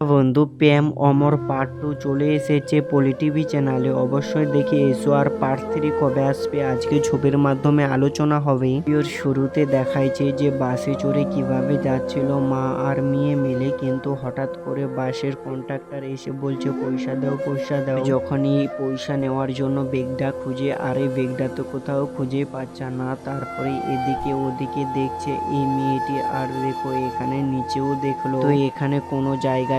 বন্ধু, প্রেম, অমর part two চলে এসেছে পলি টিভি চ্যানেলে অবশ্যই দেখে এসো। আর পার্ট থ্রি কবে আসবে? আজকে ছবির মাধ্যমে আলোচনা হবে। ভিডিওর শুরুতে দেখাইছে যে বাসে চড়ে কীভাবে যাচ্ছিল মা আর মেয়ে মিলে, কিন্তু হঠাৎ করে বাসের কন্ট্রাক্টর এসে বলছে, পয়সা দাও পয়সা দাও। যখনই পয়সা নেওয়ার জন্য বেগটা খুঁজে, আর এই বেগটা তো কোথাও খুঁজে পাচ্ছে না। তারপরে এদিকে ওদিকে দেখছে, এই মেয়েটি আর দেখো, এখানে নিচেও দেখল। তো এখানে কোনো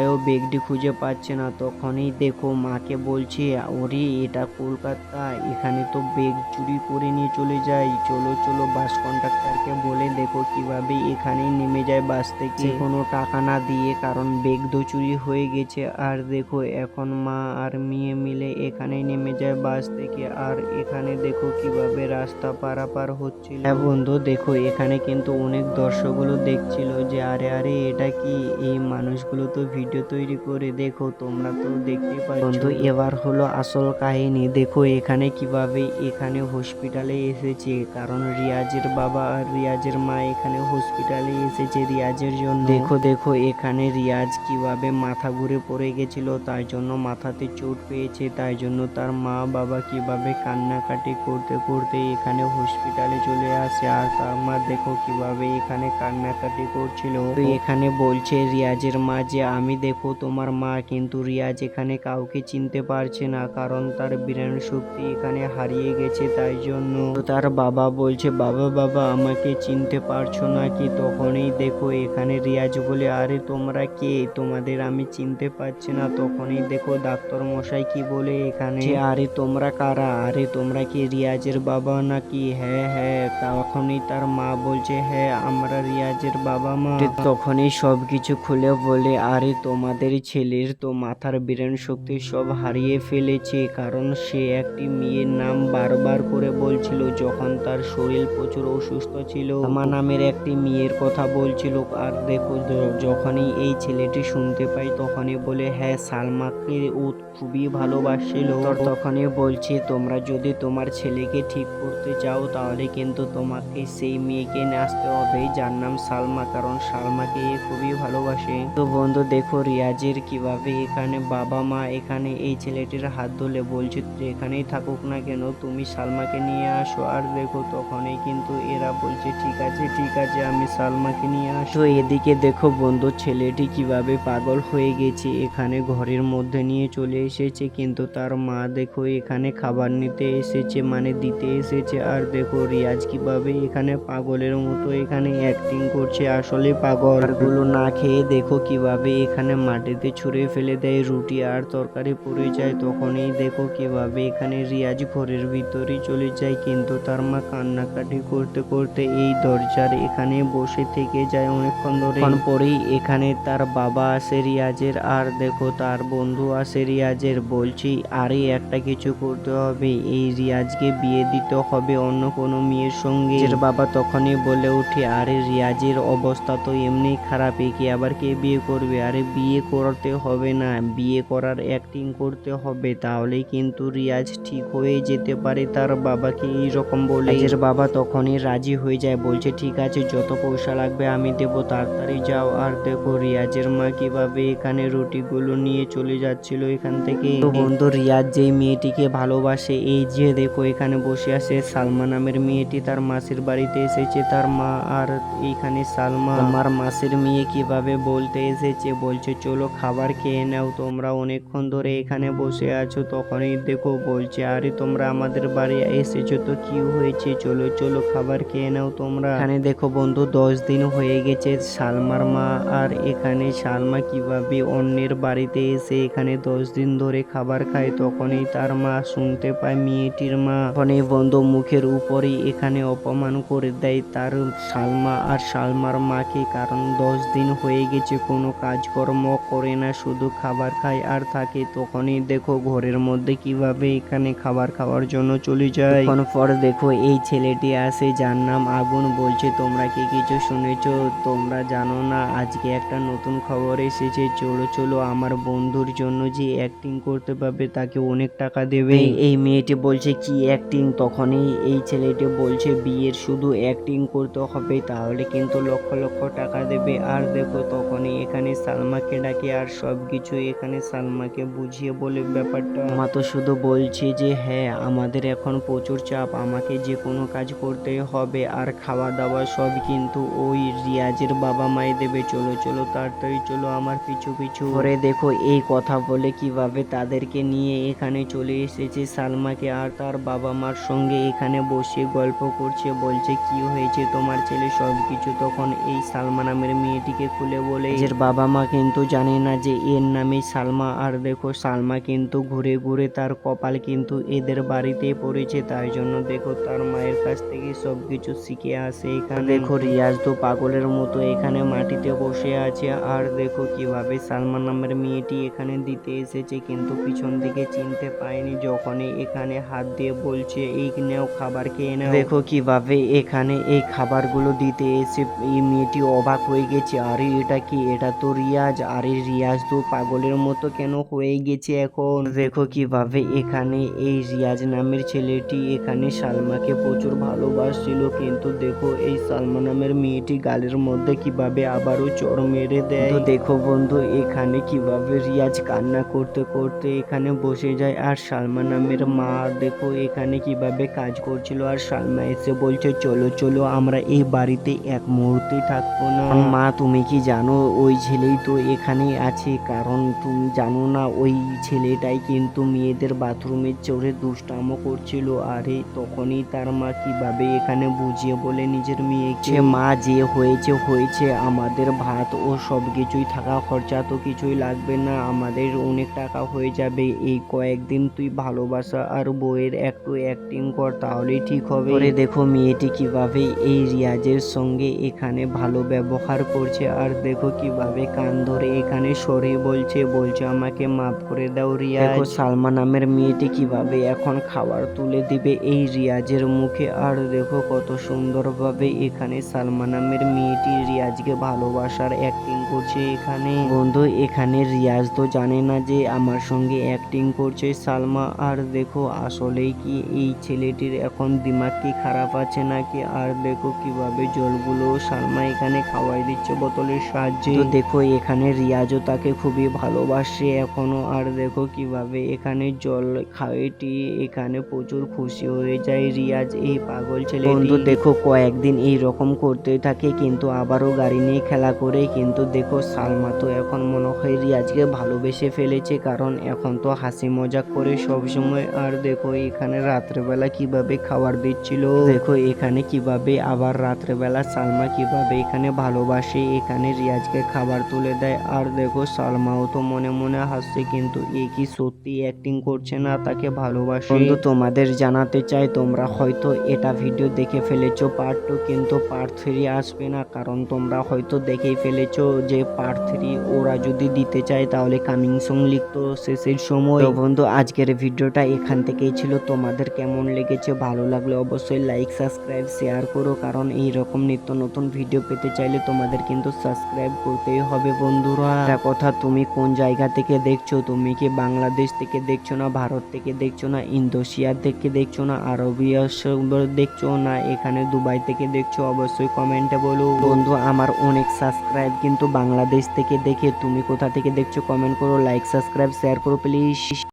জায়গায়ও বেগটি খুঁজে পাচ্ছে না। তখনই দেখো মাকে বলছে ওরে এটা কলকাতা। এখানে তো বেগ চুরি করে নিয়ে চলে যায়। চলো চলো বাস কন্ট্রাক্টরকে বলে দেখো কীভাবে এখানেই নেমে যায় বাস থেকে। কোনো টাকা না দিয়ে কারণ বেগ তো চুরি হয়ে গেছে। আর দেখো এখন মা আর মেয়ে মিলে এখানেই নেমে যায় বাস থেকে। আর এখানে দেখো কীভাবে রাস্তা পারাপার হচ্ছিল। হ্যাঁ বন্ধু দেখো এখানে কিন্তু অনেক দর্শকগুলো দেখছিল যে আরে আরে এটা কি? এই মানুষগুলো তো ভিডিও তৈরি করে দেখো, তোমরা তো দেখতে পাচ্ছ। বন্ধু, এবার হলো আসল কাহিনী। দেখো, এখানে কীভাবে এখানে হসপিটালে এসেছে। কারণ রিয়াজের বাবা আর রিয়াজের মা এখানে হসপিটালে এসেছে রিয়াজের জন্য। দেখো দেখো, এখানে রিয়াজ কীভাবে মাথা ঘুরে পড়ে গেছিল তাই জন্য মাথাতে চোট পেয়েছে তাই জন্য তার মা বাবা কীভাবে কান্নাকাটি করতে করতে এখানে হসপিটালে চলে আসে, আর তার মা দেখো কীভাবে এখানে কান্নাকাটি করছিল। এখানে বলছে রিয়াজের মা যে, আমি দেখো, তোমার মা কিন্তু রিয়াজ এখানে কাউকে চিনতে পারছে না, কারণ তার ব্রেন শক্তি এখানে হারিয়ে গেছে তাই জন্য। তার বাবা বলছে, বাবা বাবা, আমাকে চিনতে পারছ না কি তখনই দেখো, এখানে রিয়াজ বলে, আরে, তোমরা কে? তোমাদের আমি চিনতে পারছি না। তখনই দেখো, ডাক্তার মশাই কি বলে এখানে? আরে, তোমরা কারা? আরে, তোমরা কি রিয়াজের বাবা নাকি? হ্যাঁ হ্যাঁ। তখনই তার মা বলছে হ্যাঁ আমরা রিয়াজের বাবা মা। তখনই সবকিছু খুলে বলে, আরে তোমাদের ছেলের তো মাথার ব্রেন শক্তি সব হারিয়ে ফেলেছে, কারণ সে একটি মেয়ের নাম বারবার করে বলছিল যখন তার শরীর প্রচুর অসুস্থ ছিল। আমার নামের একটি মেয়ের কথা বলছিল, আর দেখো, যখনই এই ছেলেটি শুনতে পাই তখনই বলে হ্যাঁ সালমাকে ও খুবই ভালোবাসছিল। তখনই বলছে, তোমরা যদি তোমার ছেলেকে ঠিক করতে চাও তাহলে কিন্তু তোমাকে সেই মেয়েকে নিয়ে আসতে হবে যার নাম সালমা, কারণ সালমাকে খুবই ভালোবাসে। তো বন্ধু, দেখো রিয়াজের কীভাবে এখানে বাবা মা এখানে এই ছেলেটির হাত ধরে বলছে এখানেই থাকুক না কেন? তুমি সালমাকে নিয়ে আসো আর দেখো তখনই কিন্তু এরা বলছে, ঠিক আছে ঠিক আছে, আমি সালমাকে নিয়ে আসো। এদিকে দেখো বন্ধু, ছেলেটি কীভাবে পাগল হয়ে গেছে, এখানে ঘরের মধ্যে নিয়ে চলে এসেছে, কিন্তু তার মা দেখো এখানে খাবার নিতে এসেছে মানে দিতে এসেছে, আর দেখো রিয়াজ কীভাবে এখানে পাগলের মতো এখানে অ্যাক্টিং করছে, আসলে পাগল। গুলো না খেয়ে দেখো কীভাবে এখানে মাটিতে ছুঁড়ে ফেলে দেয় রুটি আর তরকারি পড়ে যায়। তখনই দেখো কীভাবে এখানে রিয়াজ ঘরের ভিতরেই চলে যায়। কিন্তু তার মা কান্নাকাটি করতে করতে এই দরজার এখানে বসে থেকে যায় অনেকক্ষণ ধরে পরেই এখানে তার বাবা আসে রিয়াজের আর দেখো তার বন্ধু আসে রিয়াজের। বলছি আরে একটা কিছু করতে হবে। এই রিয়াজকে বিয়ে দিতে হবে অন্য কোনো মেয়ের সঙ্গে। এর বাবা তখনই বলে উঠে আরে রিয়াজের অবস্থা তো এমনি খারাপ একে আবার কে বিয়ে করবে? আরে বিয়ে করতে হবে না বিয়ে করার অ্যাক্টিং করতে হবে তাহলেই কিন্তু রিয়াজ ঠিক হয়ে যেতে পারে। তার বাবাকে এইরকম বলে এর বাবা তখনই রাজি হয়ে যায় বলছে ঠিক আছে যত পয়সা লাগবে আমি দেবো তাড়াতাড়ি যাও। আর দেখো রিয়াজের মা কীভাবে এখানে রুটিগুলো নিয়ে চলে যাচ্ছিল এখান থেকে। বন্ধু রিয়াজ যেই মেয়েটিকে ভালোবাসে এই যে দেখো এখানে বসে আছে সালমা নামের মেয়েটি। তার মাসির বাড়িতে এসেছে তার মা আর এইখানে সালমা। আমার মাসির মেয়ে কীভাবে বলতে এসেছে বলছে চলো খাবার খেয়ে নাও, তোমরা অনেকক্ষণ ধরে এখানে বসে আছো। তখনই দেখো বলছে, আরে, তোমরা আমাদের বাড়ি এসেছ তো কি হয়েছে? চলো চলো খাবার খেয়ে নাও তোমরা। এখানে দেখো বন্ধু, দশ দিন হয়ে গেছে সালমার মা, আর এখানে সালমা কীভাবে অন্যের বাড়িতে এসে এখানে দশ দিন ধরে খাবার খায়, তখনই তার মা শুনতে পায় মেয়েটির মা। তখনই বন্ধু মুখের উপরেই এখানে অপমান করে দেয় তার সালমা, আর সালমার মাকে, কারণ দশ দিন হয়ে গেছে কোনো কাজকর্ম করে না শুধু খাবার খায় আর থাকে। তখনই দেখো ঘরের মধ্যে কীভাবে এখানে খাবার খাওয়ার জন্য চলে যায়। তখন পর দেখো এই ছেলেটি আসে যার নাম আগুন বলছে। তোমরা কি কিছু শুনেছ? তোমরা জানো না আজকে একটা নতুন খবর এসেছে। চলো চলো আমার বন্ধুর জন্য যে অ্যাক্টিং করতে পারবে তাকে অনেক টাকা দেবে। এই মেয়েটি বলছে কি অ্যাক্টিং তখনই এই ছেলেটি বলছে বিয়ের শুধু অ্যাক্টিং করতে হবে তাহলে কিন্তু লক্ষ লক্ষ টাকা দেবে। আর দেখো তখনই এখানে সালমা মাকে ডাকে আর সব কিছু এখানে সালমাকে বুঝিয়ে বলে ব্যাপারটা। মা তো শুধু বলছে যে হ্যাঁ আমাদের এখন প্রচুর চাপ আমাকে যে কোনো কাজ করতে হবে আর খাওয়া দাওয়া সব কিন্তু ওই রিয়াজের বাবা মাই দেবে। চলো চলো তাড়াতাড়ি চলো আমার পিছু পিছু। করে দেখো এই কথা বলে কীভাবে তাদেরকে নিয়ে এখানে চলে এসেছে সালমাকে আর তার বাবা মার সঙ্গে এখানে বসে গল্প করছে বলছে কি হয়েছে তোমার ছেলে? সব কিছু তখন এই সালমা নামের মেয়েটিকে খুলে বলে। এর বাবা মা কিন্তু জানে না যে এর নামে সালমা। আর দেখো, সালমা কিন্তু ঘুরে ঘুরে তার কপাল কিন্তু এদের বাড়িতে পড়েছে। তাই জন্য দেখো, তার মায়ের কাছ থেকে সব কিছু শিখে আসে এখানে। দেখো, রিয়াজ তো পাগলের মতো এখানে মাটিতে বসে আছে। আর দেখো, কীভাবে সালমান নামের মেয়েটি এখানে দিতে এসেছে, কিন্তু পিছন দিকে চিনতে পায়নি। যখনই এখানে হাত দিয়ে বলছে, এই নেও খাবার খেয়ে নাও। দেখো, কীভাবে এখানে এই খাবারগুলো দিতে এসে এই মেয়েটি অবাক হয়ে গেছে। আরে, এটা কি? এটা তো রিয়াজ। আরে রিয়াজ তো পাগলের মতো কেন হয়ে গেছে এখন? দেখো কীভাবে এখানে এই রিয়াজ নামের ছেলেটি, এখানে সালমাকে প্রচুর ভালোবাসছিল, কিন্তু দেখো এই সালমা নামের মেয়েটি গালের মধ্যে কীভাবে আবারও চড় মেরে দেয়? তো দেখো বন্ধু, এখানে কীভাবে রিয়াজ কান্না করতে করতে এখানে বসে যায় আর সালমা নামের মা, দেখো এখানে কীভাবে কাজ করছিল আর সালমা এসে বলছে, চলো চলো, আমরা এই বাড়িতে এক মুহূর্তে থাকব না। মা, তুমি কি জানো, ওই ছেলেই তো এখানেই আছে কারণ তুমি জানো না ওই ছেলেটাই কিন্তু মেয়েদের বাথরুমে চড়ে দুষ্টামো করছিল। আরে তখনই তার মা কীভাবে এখানে বুঝিয়ে বলে নিজের মেয়েকে? মা যে হয়েছে হয়েছে। আমাদের ভাত ও সব কিছুই থাকা খরচা তো কিছুই লাগবে না। আমাদের অনেক টাকা হয়ে যাবে। এই কয়েকদিন তুই ভালোবাসা আর বইয়ের একটু অ্যাক্টিং কর তাহলেই ঠিক হবে। করে দেখো মেয়েটি কীভাবে এই রিয়াজের সঙ্গে এখানে ভালো ব্যবহার করছে আর দেখো কীভাবে কান ধরে এখানে সরে বলছে বলছে আমাকে মাফ করে দাও রিয়া দেখো সালমা নামের মেয়েটি কীভাবে এখন খাবার তুলে দিবে এই রিয়াজের মুখে। আর দেখো কত সুন্দরভাবে এখানে সালমা নামের মেয়েটি রিয়াজকে ভালোবাসার অ্যাক্টিং করছে এখানে। বন্ধু এখানে রিয়াজ তো জানে না যে আমার সঙ্গে অ্যাক্টিং করছে সালমা। আর দেখো আসলেই কি এই ছেলেটির এখন দিমাগ কি খারাপ আছে নাকি? আর দেখো কীভাবে জলগুলো সালমা এখানে খাওয়াই দিচ্ছে বোতলের সাহায্যে। তো দেখো এখানে রিয়াজও তাকে খুবই ভালোবাসে এখনও। আর দেখো কীভাবে এখানে জল খাওয়াইটি এখানে প্রচুর খুশি হয়ে যায় রিয়াজ এই পাগল ছেলে বন্ধু, দেখো কয়েকদিন এই রকম করতে থাকে, কিন্তু আবারও গাড়ি নিয়ে খেলা করে, কিন্তু দেখো সালমা তো এখন মনে হয় রিয়াজকে ভালোবেসে ফেলেছে, কারণ এখন তো হাসি মজাক করে সব সময়। আর দেখো এখানে রাত্রেবেলা কীভাবে খাবার দিচ্ছিল। দেখো এখানে কীভাবে আবার রাত্রেবেলা সালমা কীভাবে এখানে ভালোবাসে, এখানে রিয়াজকে খাবার তুলে দেয়। আর দেখো, সালমাও তো মনে মনে হাসছে, কিন্তু এ কি সত্যি অ্যাক্টিং করছে না? তাকে ভালোবাসে। বন্ধু, তোমাদের জানাতে চাই, তোমরা হয়তো এটা ভিডিও দেখে ফেলেছো পার্ট টু কিন্তু পার্ট থ্রি আসবে না। কারণ তোমরা হয়তো দেখেই ফেলেছো যে পার্ট থ্রি ওরা যদি দিতে চায়, তাহলে কামিং সং লিখতো শেষের সময়। বন্ধু, আজকের ভিডিওটা এখান থেকেই ছিল। তোমাদের কেমন লেগেছে, ভালো লাগলে অবশ্যই লাইক সাবস্ক্রাইব শেয়ার করো। কারণ এই রকম নিত্য নতুন ভিডিও পেতে চাইলে তোমাদের কিন্তু সাবস্ক্রাইব করতেই হবে বন্ধুরা। একটা কথা তুমি কোন জায়গা থেকে দেখছ? তুমি কি বাংলাদেশ থেকে দেখছ না ভারত থেকে দেখছ না ইন্দোনেশিয়া থেকে দেখছ না আরবিয়া দেখছ না এখানে দুবাই থেকে দেখছ? অবশ্যই কমেন্টে বলো। বন্ধু, আমার অনেক সাবস্ক্রাইব কিন্তু বাংলাদেশ থেকে দেখে তুমি কোথা থেকে দেখছ? কমেন্ট করো লাইক সাবস্ক্রাইব শেয়ার করো প্লিজ